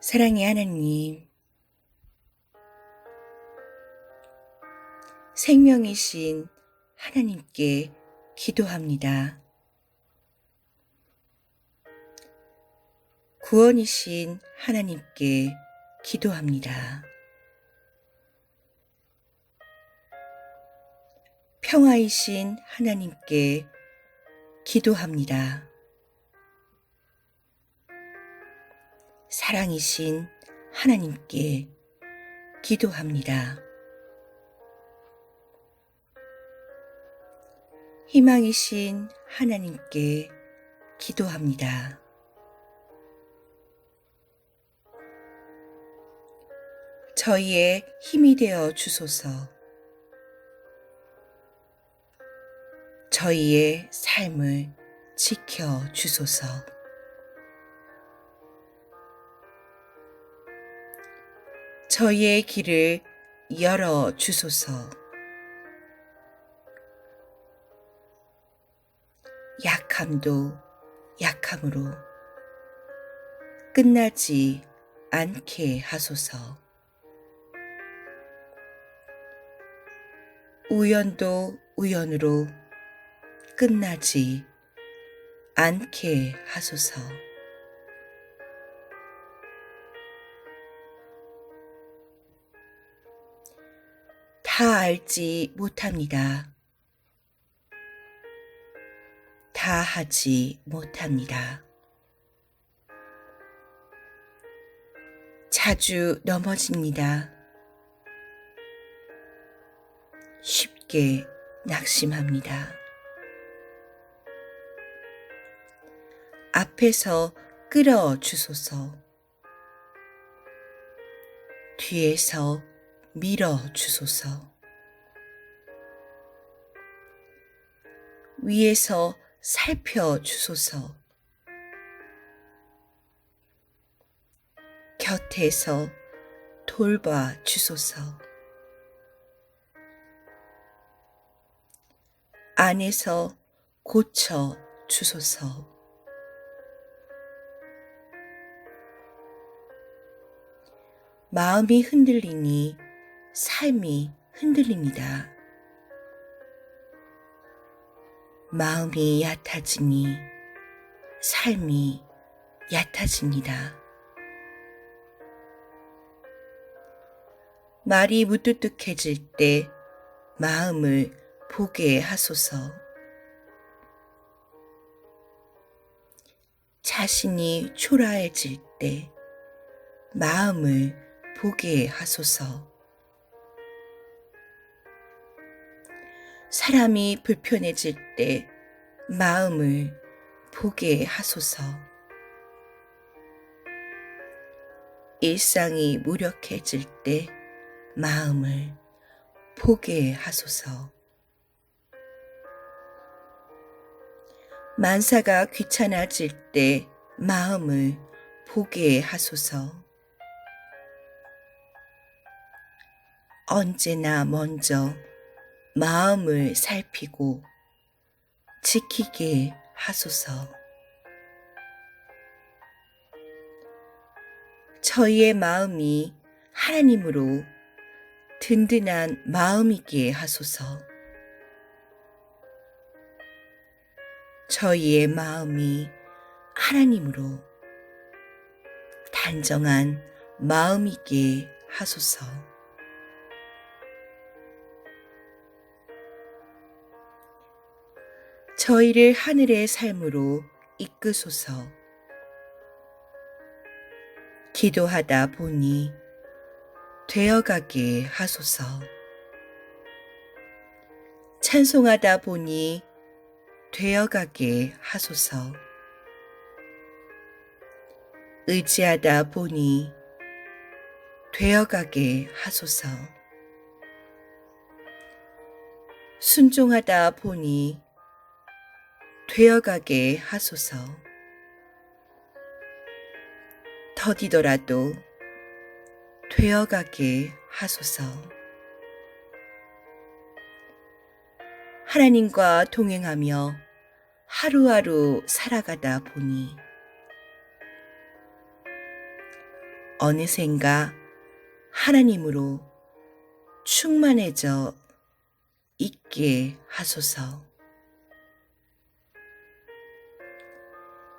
사랑의 하나님, 생명이신 하나님께 기도합니다. 구원이신 하나님께 기도합니다. 평화이신 하나님께 기도합니다. 사랑이신 하나님께 기도합니다. 희망이신 하나님께 기도합니다. 저희의 힘이 되어 주소서. 저희의 삶을 지켜 주소서. 저희의 길을 열어 주소서. 약함도 약함으로 끝나지 않게 하소서. 우연도 우연으로 끝나지 않게 하소서. 다 알지 못합니다. 다 하지 못합니다. 자주 넘어집니다. 쉽게 낙심합니다. 앞에서 끌어 주소서. 뒤에서 밀어 주소서. 위에서 살펴 주소서. 곁에서 돌봐 주소서. 안에서 고쳐 주소서. 마음이 흔들리니 삶이 흔들립니다. 마음이 얕아지니 삶이 얕아집니다. 말이 무뚝뚝해질 때 마음을 보게 하소서. 자신이 초라해질 때 마음을 보게 하소서. 사람이 불편해질 때 마음을 보게 하소서. 일상이 무력해질 때 마음을 보게 하소서. 만사가 귀찮아질 때 마음을 보게 하소서. 언제나 먼저 마음을 살피고 지키게 하소서. 저희의 마음이 하나님으로 든든한 마음이기에 하소서. 저희의 마음이 하나님으로 단정한 마음이기에 하소서. 저희를 하늘의 삶으로 이끄소서. 기도하다 보니 되어가게 하소서. 찬송하다 보니 되어가게 하소서. 의지하다 보니 되어가게 하소서. 순종하다 보니 되어가게 하소서. 더디더라도 되어가게 하소서. 하나님과 동행하며 하루하루 살아가다 보니 어느샌가 하나님으로 충만해져 있게 하소서.